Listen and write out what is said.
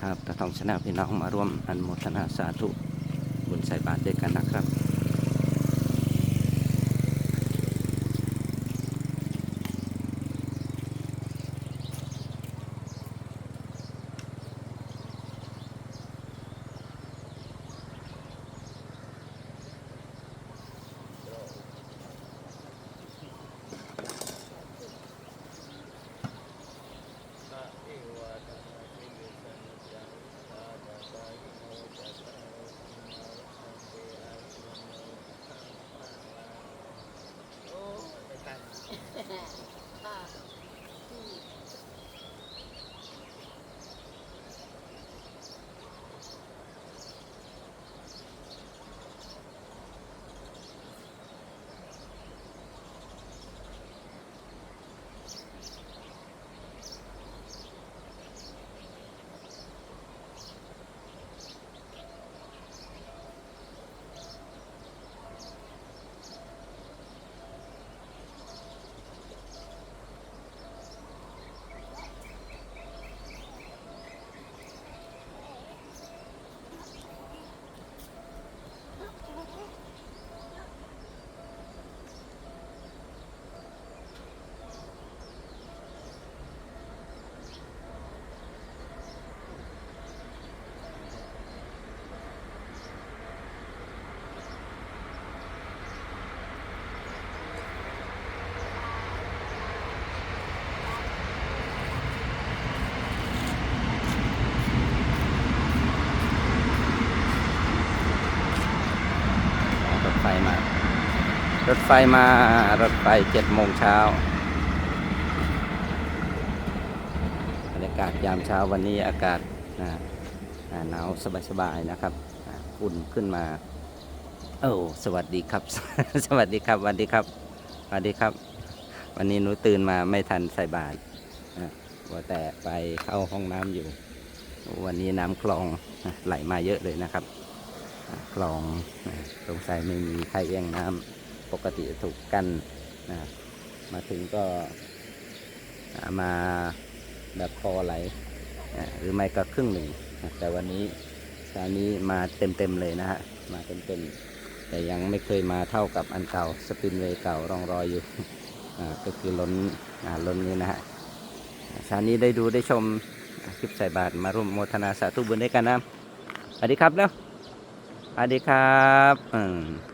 ครับตะทองชนะพี่น้องมาร่วมอนุโมทนาสาธุบุญใส่บาตรด้วยกันนะครับ รถไฟมา รถไฟมารถไฟเจ็ดโมงเช้าบรรยากาศยามเช้าวันนี้อากาศอ่าอ่าหนาวสบายๆนะครับอุ่นขึ้นมาโอ้สวัสดีครับ สวัสดีครับสวัสดีครับสวัสดีครับ วันนี้หนูตื่นมาไม่ทันใส่บาตรว่าแต่ไปเข้าห้องน้ำอยู่ วันนี้น้ำคลองไหลมาเยอะเลยนะครับคลองสงสัยไม่มีใครเอียงน้ำ ปกติถูกกั้นนะมาถึงก็มาแบบคอไหลหรือไม่ก็ครึ่งหนึ่งนะแต่วันนี้เช้านี้มาเต็มๆเลยนะฮะ มาเต็มๆ แต่ยังไม่เคยมาเท่ากับอันเก่า สปินเวย์เก่ารองรอยอยู่ ก็คือล้นล้นนี้นะฮะเช้านี้ได้ดูได้ชมคลิปใส่บาตรมาร่วมโมทนาสาธุบุญด้วยกันนะสวัสดีครับเนาะสวัสดีครับอืม